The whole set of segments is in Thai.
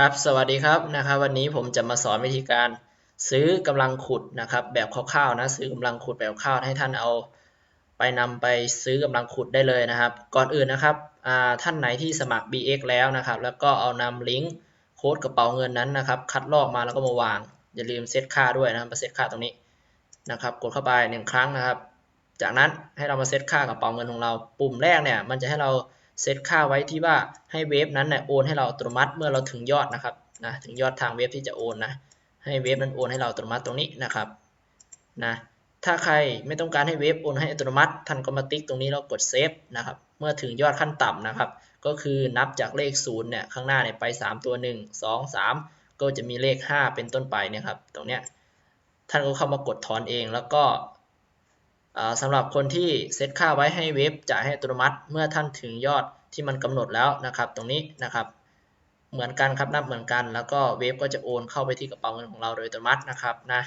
ครับ สวัสดีครับนะครับวันนี้ผมจะมาสอนวิธีการซื้อกำลังขุดนะครับ แบบคร่าวๆนะซื้อกำลังขุดแบบคร่าวให้ท่านเอา ไปนำไปซื้อกำลังขุดได้เลยนะครับ ก่อนอื่นนะครับท่านไหนที่สมัคร BX แล้วนะครับ แล้วก็เอานำลิงก์โค้ดกระเป๋าเงินนั้นนะครับ คัดลอกมาแล้วก็มาวาง อย่าลืมเซตค่าด้วยนะครับมาเซตค่าตรงนี้นะครับ กดเข้าไปหนึ่งครั้งนะครับ จากนั้นให้เรามาเซตค่ากระเป๋าเงินของเรา ปุ่มแรกเนี่ยมันจะให้เรา เซตค่าไว้ที่ว่าให้เวฟนั้นเนี่ยโอนให้เราอัตโนมัติเมื่อเราถึงยอดนะครับนะถึงยอดทางเวฟที่จะโอนนะให้เวฟนั้นโอนให้เราอัตโนมัติตรงนี้นะครับนะถ้าใครไม่ต้องการให้เวฟโอนให้อัตโนมัติท่านก็มาติ๊กตรงนี้แล้วกดเซฟนะครับเมื่อถึงยอดขั้นต่ำนะครับ ก็คือนับจากเลข0เนี่ยข้างหน้าเนี่ยไป 3 ตัว 1 2 3 ก็จะมีเลข 5 เป็นต้นไปเนี่ยครับตรงเนี้ยท่านก็เข้ามากดถอนเองแล้วก็ สำหรับคนที่เซตค่าไว้ให้เว็บจ่ายให้อัตโนมัติ เมื่อท่านถึงยอดที่มันกำหนดแล้วนะครับ ตรงนี้นะครับเหมือนกันครับนับเหมือนกัน แล้วก็เว็บก็จะโอนเข้าไปที่กระเป๋าเงินของเราโดยอัตโนมัตินะครับนะ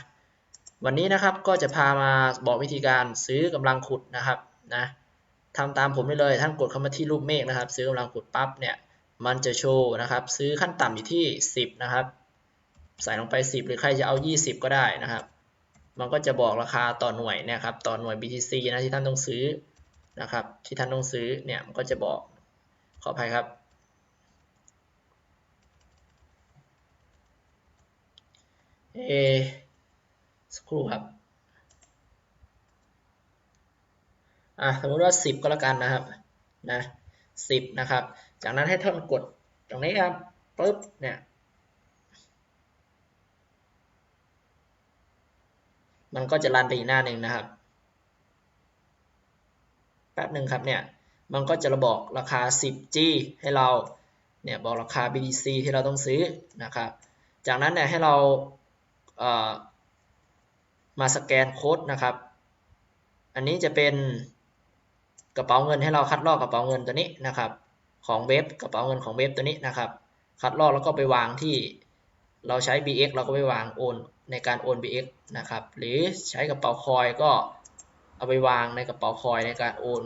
วันนี้นะครับก็จะพามาบอกวิธีการซื้อกำลังขุดนะครับนะทำตามผมได้เลยท่านกดเข้ามาที่รูปเมฆนะครับ ซื้อกำลังขุดปั๊บเนี่ยมันจะโชว์นะครับ ซื้อขั้นต่ำอยู่ที่ 10 นะครับ ใส่ลงไป 10 หรือใครจะเอา 20 ก็ได้นะครับ มันก็จะบอกราคาต่อหน่วยนี่ยครับต่อหน่วย BTC นะที่ท่านต้องซื้อนะครับ ที่ท่านต้องซื้อเนี่ยมันก็จะบอกขออภัยครับ เอสักครู่ครับอะสมมติว่า 10 ก็แล้วกันนะครับนะ10นะครับ จากนั้นให้ท่านกดตรงนี้ครับปุ๊บเนี่ย มันก็จะรันไปอีกหน้าหนึ่งนะครับ แป๊บหนึ่งครับเนี่ย มันก็จะระบอกราคา 10G ให้เรา เนี่ยบอกราคา BTC ที่เราต้องซื้อนะครับ จากนั้นเนี่ยให้เราเมาสแกนโค้ดนะครับ อันนี้จะเป็นกระเป๋าเงินให้เราคัดลอกกระเป๋าเงินตัวนี้นะครับ ของเว็บกระเป๋าเงินของเว็บตัวนี้นะครับ คัดลอกแล้วก็ไปวางที่ เราใช้ BX เราก็ไปวางโอนในการโอน BX นะครับ หรือใช้กระเป๋าคอยก็เอาไปวางในกระเป๋าคอยในการโอน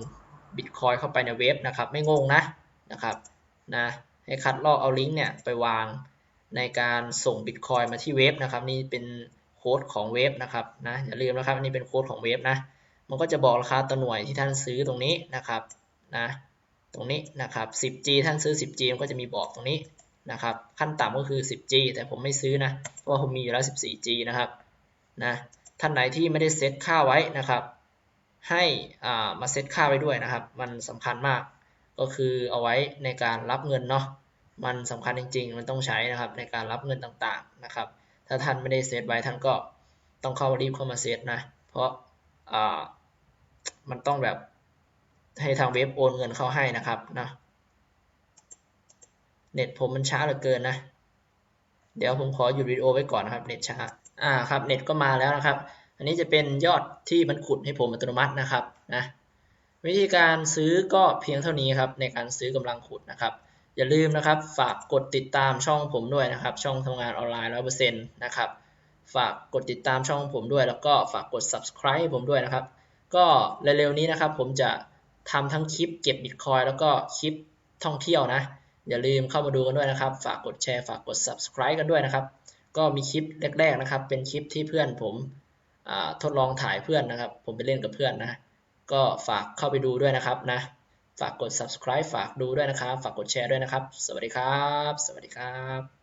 บิตคอยเข้าไปในเว็บนะครับ ไม่งงนะนะครับนะให้คัดลอกเอาลิงก์เนี่ยไปวางในการส่งบิตคอยมาที่เว็บนะครับ นี่เป็นโค้ดของเว็บนะครับนะอย่าลืมนะครับนี่เป็นโค้ดของเว็บนะมันก็จะบอกราคาต่อหน่วยที่ท่านซื้อตรงนี้นะครับนะตรงนี้นะครับ 10G ท่านซื้อ 10G มันก็จะมีบอกตรงนี้ นะครับขั้นต่ำก็คือ 10G แต่ผมไม่ซื้อนะเพราะผมมีอยู่แล้ว 14G นะครับนะท่านไหนที่ไม่ได้เซตค่าไว้นะครับให้อ่ามาเซตค่าไว้ด้วยนะครับ มันสำคัญมากก็คือเอาไว้ในการรับเงินเนาะมันสำคัญจริง ๆ มันต้องใช้นะครับในการรับเงินต่างๆนะครับ ถ้าท่านไม่ได้เซตไว้ท่านก็ต้องเข้ารีบเข้ามาเซตนะเพราะอ่ามันต้องแบบให้ทางเว็บโอนเงินเข้าให้นะครับนะ เน็ตผมมันช้าเหลือเกินนะ เดี๋ยวผมขอหยุดวิดีโอไว้ก่อนนะครับเน็ตช้า อ่าครับเน็ตก็มาแล้วนะครับ อันนี้จะเป็นยอดที่มันขุดให้ผมอัตโนมัตินะครับนะวิธีการซื้อก็เพียงเท่านี้ครับในการซื้อกำลังขุดนะครับ อย่าลืมนะครับ ฝากกดติดตามช่องผมด้วยนะครับ ช่องทำงานออนไลน์ร้อยเปอร์เซ็นต์นะครับฝากกดติดตามช่องผมด้วย แล้วก็ฝากกด subscribe ผมด้วยนะครับ ก็เร็วๆนี้นะครับผมจะทำทั้งคลิปเก็บบิตคอยแล้วก็คลิปท่องเที่ยวนะ อย่าลืมเข้ามาดูกันด้วยนะครับ ฝากกดแชร์ฝากกด subscribe กันด้วยนะครับ ก็มีคลิปแรกๆนะครับ เป็นคลิปที่เพื่อนผมทดลองถ่ายเพื่อนนะครับ ผมไปเล่นกับเพื่อนนะ ก็ฝากเข้าไปดูด้วยนะครับนะ ฝากกด subscribe ฝากดูด้วยนะครับ ฝากกดแชร์ด้วยนะครับ สวัสดีครับ สวัสดีครับ